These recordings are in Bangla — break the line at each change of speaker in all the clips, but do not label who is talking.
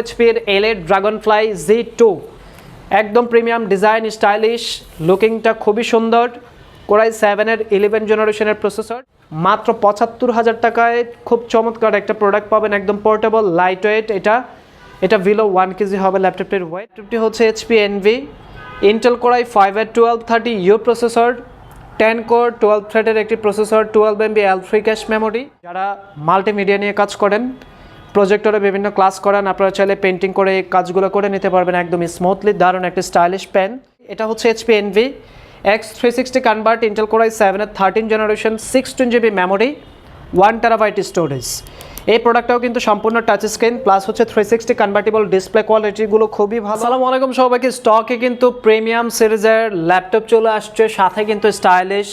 এইচপির Elite Dragonfly G two একদম প্রিমিয়াম ডিজাইন স্টাইলিশ লুকিংটা খুবই সুন্দর। কোরাই সেভেনের ইলেভেন জেনারেশনের প্রসেসর মাত্র পঁচাত্তর হাজার টাকায় খুব চমৎকার একটা প্রোডাক্ট পাবেন, একদম পোর্টেবল লাইট ওয়েট এটা। এটা ভিলো ওয়ান কেজি হবে ল্যাপটপটির ওয়েট ল্যাপটপটি হচ্ছে HP Envy Intel Core i five এর twelve thirty U processor ten core twelve থ্রেডের একটি processor twelve MB L three cache memory যারা মাল্টিমিডিয়া নিয়ে কাজ করেন প্রজেক্টরে বিভিন্ন ক্লাস করান, আপনারা চাইলে পেন্টিং করে কাজগুলো করে নিতে পারবেন একদম স্মুথলি দারুণ একটা স্টাইলিশ পেন এটা হচ্ছে HP Envy X three sixty convert Intel Core i সেভেনের thirteen generation sixteen GB memory one terabyte storage এই প্রোডাক্টটাও কিন্তু সম্পূর্ণ টাচ স্ক্রিন প্লাস হচ্ছে থ্রি সিক্সটি কনভার্টেবল ডিসপ্লে কোয়ালিটিগুলো খুবই ভালো। আসসালামু আলাইকুম সবাইকে স্টকে কিন্তু প্রিমিয়াম সিরিজের ল্যাপটপ চলে আসছে, সাথে কিন্তু স্টাইলিশ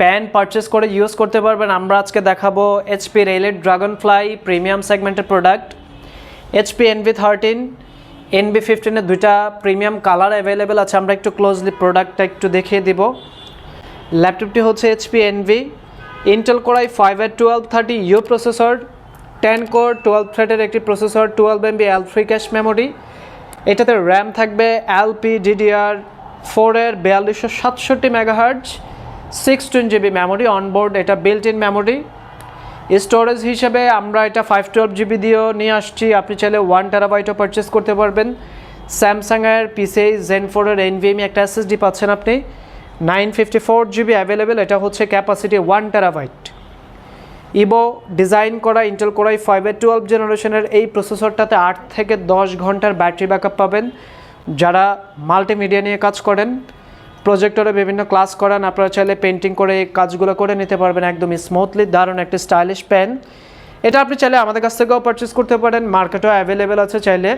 প্যান পারচেস করে ইউজ করতে পারবেন। আমরা আজকে দেখাবো এইচপি রেলের ড্রাগন ফ্লাই প্রিমিয়াম সেগমেন্টের product HP Envy thirteen NB ফিফটিনের দুইটা প্রিমিয়াম কালার অ্যাভেলেবেল আছে। আমরা একটু ক্লোজলি প্রোডাক্টটা একটু দেখিয়ে দিব। ল্যাপটপটি হচ্ছে HP Envy Intel Core i five এর twelve thirty U processor ten core twelve থ্রেডের একটি processor twelve MB L three cache memory এটাতে র্যাম থাকবে এলপি ডিডিআর ফোরের বিয়াল্লিশশো সাতষট্টি megahertz sixteen GB memory onboard এটা বিল্ট ইন মেমোরি স্টোরেজ হিসেবে আমরা এটা ফাইভ টুয়েলভ জিবি দিয়েও নিয়ে আসছি। আপনি চাইলে ওয়ান টেরাবাইটও পারচেস করতে পারবেন। স্যামসাংয়ের পিসিআই জেন ফোরের এনভিএমই একটা এসএসডি পাচ্ছেন আপনি। Nine fifty four GB available এটা হচ্ছে capacity one terabyte Evo design করা ইন্টেল কোরাই ফাইভের টুয়েলভ জেনারেশনের এই প্রসেসরটাতে আট থেকে দশ ঘণ্টার ব্যাটারি ব্যাকআপ পাবেন। যারা মাল্টিমিডিয়া নিয়ে কাজ করেন প্রজেক্টরে বিভিন্ন ক্লাস করান। আপনারা চাইলে পেন্টিং করে কাজগুলো করে নিতে পারবেন একদম স্মুথলি দারুণ একটা স্টাইলিশ পেন এটা আপনি চাইলে আমাদের কাছ থেকেও পারচেস করতে পারেন। মার্কেটেও অ্যাভেলেবেল আছে চাইলে।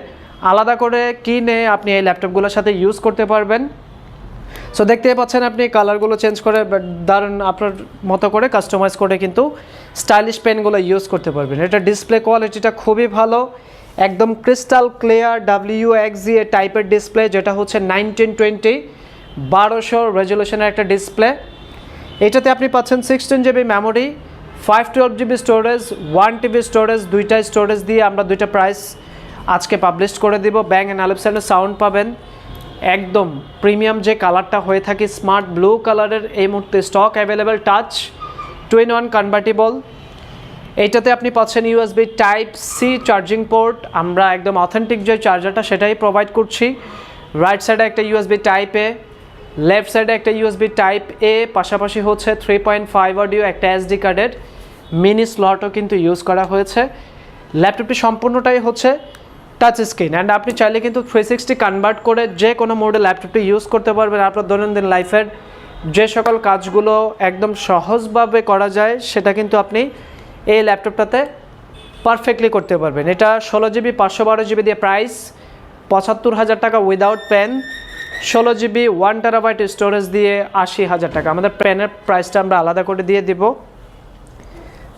আলাদা করে কিনে আপনি এই ল্যাপটপগুলোর সাথে ইউজ করতে পারবেন। সো দেখতেই পাচ্ছেন আপনি কালারগুলো চেঞ্জ করে দারুণ আপনার মতো করে কাস্টমাইজ করে কিন্তু স্টাইলিশ পেনগুলো ইউজ করতে পারবেন। এটা ডিসপ্লে কোয়ালিটিটা খুবই ভালো। একদম ক্রিস্টাল ক্লিয়ার ডাব্লিউ এক্সি এ টাইপের ডিসপ্লে যেটা হচ্ছে নাইনটিন টোয়েন্টি বারোশো রেজলিউশনের একটা ডিসপ্লে এটাতে আপনি পাচ্ছেন sixteen GB memory five twelve GB storage one TB storage দুইটা স্টোরেজ দিয়ে আমরা দুইটা প্রাইস আজকে পাবলিশ করে দিব। ব্যাং অ্যান্ড আলিপসানের সাউন্ড পাবেন। একদম প্রিমিয়াম যে কালারটা হয়ে থাকে স্মার্ট ব্লু কালারের এই মুহূর্তে stock available touch two in one convertible এইটাতে আপনি পাচ্ছেন USB type C charging port আমরা একদম অথেন্টিক যে চার্জারটা সেটাই প্রোভাইড করছি। রাইট সাইডে একটা ইউএসবি টাইপ লেফট সাইডে একটা ইউএসবি টাইপ এ, পাশাপাশি হচ্ছে থ্রি পয়েন্ট ফাইভ অডিও একটা এসডি কার্ডের মিনি স্লটও কিন্তু ইউজ করা হয়েছে। ল্যাপটপটি সম্পূর্ণটাই হচ্ছে টাচ স্ক্রিন অ্যান্ড আপনি চাইলে কিন্তু থ্রি সিক্সটি কনভার্ট করে যে কোনো মোডে ল্যাপটপটি ইউজ করতে পারবেন আপনার দৈনন্দিন লাইফের যে সকল কাজগুলো একদম সহজভাবে করা যায়, সেটা কিন্তু আপনি এই ল্যাপটপটাতে পারফেক্টলি করতে পারবেন। এটা ষোলো জিবি পাঁচশো বারো জিবি দিয়ে প্রাইস পঁচাত্তর হাজার টাকা উইদাউট পেন ষোলো জিবি ওয়ান টেরাবাইট স্টোরেজ দিয়ে আশি হাজার টাকা। আমাদের পেনের প্রাইসটা আমরা আলাদা করে দিয়ে দিব।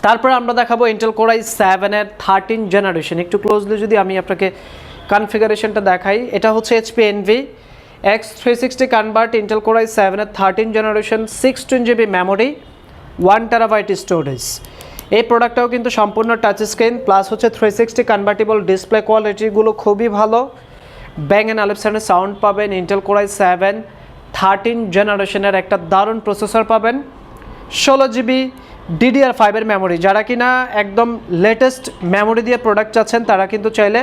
তারপরে আমরা দেখাবো ইন্টেল কোরাই সেভেনের থার্টিন জেনারেশন একটু ক্লোজলি যদি আমি আপনাকে কনফিগারেশনটা দেখাই, এটা হচ্ছে HP Envy X three sixty convert Intel Core i সেভেনের thirteen generation sixteen GB memory one terabyte storage এই প্রোডাক্টটাও কিন্তু সম্পূর্ণ টাচ স্ক্রিন প্লাস হচ্ছে থ্রি সিক্সটি কনভার্টেবল ডিসপ্লে কোয়ালিটিগুলো খুবই ভালো। ব্যাং অ্যান্ড আলিপসানের সাউন্ড পাবেন Intel Core i seven thirteen জেনারেশনের একটা দারুণ প্রসেসর পাবেন, ষোলো জিবি ডিডিআর ফাইভের মেমোরি যারা কিনা একদম লেটেস্ট মেমোরি দিয়ে প্রোডাক্ট চাচ্ছেন, তারা কিন্তু চাইলে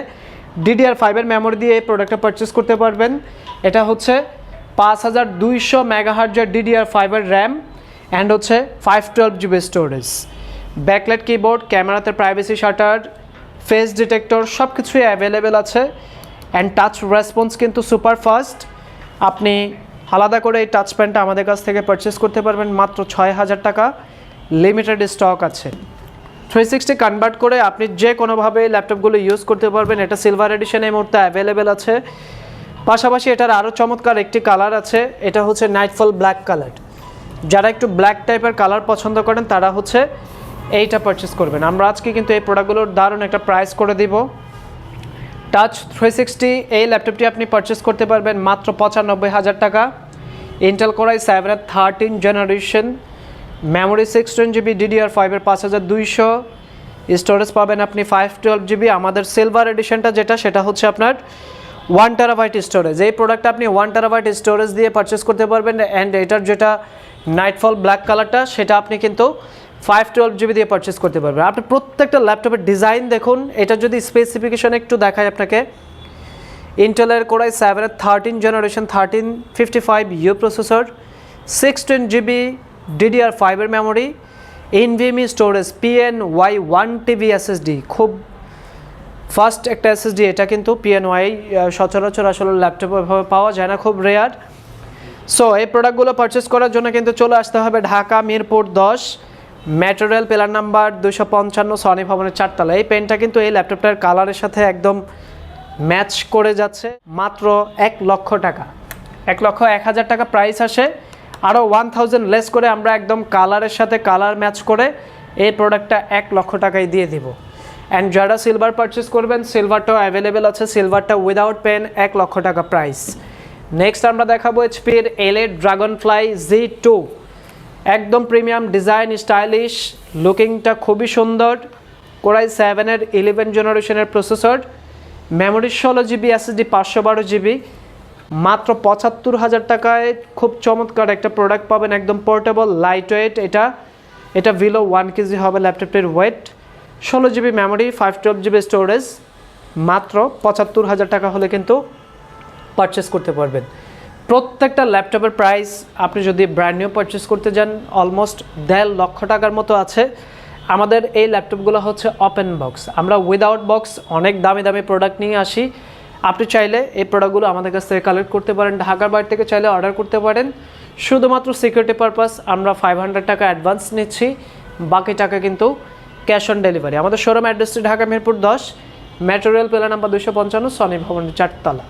ডিডিআর ফাইভের মেমোরি দিয়ে এই প্রোডাক্টটা পারচেস করতে পারবেন। এটা হচ্ছে পাঁচ হাজার দুইশো মেগাহার্জের ডিডিআর ফাইভের র্যাম অ্যান্ড হচ্ছে five twelve GB storage backlight keyboard ক্যামেরাতে প্রাইভেসি শাটার ফেস ডিটেক্টর সব কিছুই অ্যাভেলেবেল আছে। অ্যান্ড টাচ রেসপন্স কিন্তু সুপার ফাস্ট আপনি আলাদা করে এই টাচ প্যানটা আমাদের কাছ থেকে পারচেস করতে পারবেন মাত্র ছয় হাজার টাকা। লিমিটেড স্টক আছে। থ্রি সিক্সটি কনভার্ট করে আপনি যে কোনোভাবে ল্যাপটপগুলো ইউজ করতে পারবেন, এটা সিলভার এডিশন এই মুহূর্তে অ্যাভেলেবেল আছে। পাশাপাশি এটার আরও চমৎকার একটি কালার আছে, এটা হচ্ছে নাইটফল ব্ল্যাক কালার যারা একটু ব্ল্যাক টাইপের কালার পছন্দ করেন, তারা হচ্ছে এইটা পারচেস করবেন। আমরা আজকে কিন্তু এই প্রোডাক্টগুলোর দারুণ একটা প্রাইস করে দিব। টাচ থ্রি সিক্সটি এই ল্যাপটপটি আপনি পারচেস করতে পারবেন মাত্র পঁচানব্বই হাজার টাকা। ইন্টেল কোরাই সেভেনের thirteen generation memory sixteen GB DDR ফাইভের পাঁচ হাজার দুইশো। স্টোরেজ পাবেন আপনি ফাইভ টুয়েলভ জিবি আমাদের সিলভার এডিশনটা যেটা, সেটা হচ্ছে আপনার ওয়ান টেরাবাইট স্টোরেজ এই প্রোডাক্টটা আপনি ওয়ান টেরাবাইট স্টোরেজ দিয়ে পারচেস করতে পারবেন। অ্যান্ড এটার যেটা নাইটফল ব্ল্যাক কালারটা সেটা আপনি কিন্তু ফাইভ টুয়েলভ জিবি দিয়ে পারচেস করতে পারবেন। আপনি প্রত্যেকটা ল্যাপটপের ডিজাইন দেখুন। এটা যদি স্পেসিফিকেশন একটু দেখায় আপনাকে। ইন্টেলের কোরাই সেভেনের thirteen generation thirteen fifty five U processor sixteen GB DDR ফাইভের memory NVMe storage P N Y one TV SSD খুব ফার্স্ট একটা এসএসডি এটা কিন্তু পিএন ওয়াই সচরাচর আসলে ল্যাপটপে পাওয়া যায় না, খুব রেয়ার সো এই প্রোডাক্টগুলো পারচেস করার জন্য কিন্তু চলে আসতে হবে ঢাকা, মিরপুর দশ। ম্যাটেরিয়াল পিলার নাম্বার দুশো পঞ্চান্ন সনি ভবনের চারতলা এই পেনটা কিন্তু এই ল্যাপটপটার কালারের সাথে একদম ম্যাচ করে যাচ্ছে। মাত্র এক লক্ষ টাকা। এক লক্ষ এক হাজার টাকা প্রাইস আসে। আরও ওয়ান থাউজেন্ড লেস করে আমরা একদম কালারের সাথে কালার ম্যাচ করে এই প্রোডাক্টটা এক লক্ষ টাকায় দিয়ে দিব। অ্যান্ড যারা সিলভার পারচেস করবেন সিলভারটাও অ্যাভেলেবেল আছে। সিলভারটা উইদাউট পেন এক লক্ষ টাকা প্রাইস নেক্সট আমরা দেখাবো এইচপির LA Dragonfly G two একদম প্রিমিয়াম ডিজাইন, স্টাইলিশ, লুকিংটা খুবই সুন্দর। কোরাই সেভেনের ইলেভেন জেনারেশনের প্রসেসর মেমোরি ষোলো জিবি এসএসডি পাঁচশো বারো জিবি মাত্র পঁচাত্তর হাজার টাকায় খুব চমৎকার একটা প্রোডাক্ট পাবেন, একদম পোর্টেবল লাইট ওয়েট এটা। এটা ভিলো ওয়ান কেজি হবে ল্যাপটপটির ওয়েট ষোলো GB memory five twelve GB storage মাত্র পঁচাত্তর হাজার টাকা হলে কিন্তু পারচেস করতে পারবেন। প্রত্যেকটা ল্যাপটপের প্রাইস আপনি যদি ব্র্যান্ড নিউ পারচেস করতে যান অলমোস্ট দেড় লক্ষ টাকার মতো আছে। আমাদের এই ল্যাপটপগুলো হচ্ছে ওপেন বক্স আমরা উইদাউট বক্স অনেক দামি দামি প্রোডাক্ট নিয়ে আসি। আপনি চাইলে এই প্রোডাক্টগুলো আমাদের কাছ থেকে কালেক্ট করতে পারেন, ঢাকার বাইরে থেকে চাইলে অর্ডার করতে পারেন। শুধুমাত্র সিকিউরিটি পারপাস আমরা ফাইভ হান্ড্রেড টাকা অ্যাডভান্স নিচ্ছি, বাকি টাকা কিন্তু ক্যাশ অন ডেলিভারি আমাদের শোরুম অ্যাড্রেসটি ঢাকা মিরপুর দশ ম্যাটেরিয়াল পেলা নাম্বার দুশো পঞ্চান্ন সনি ভবনের চারতলা।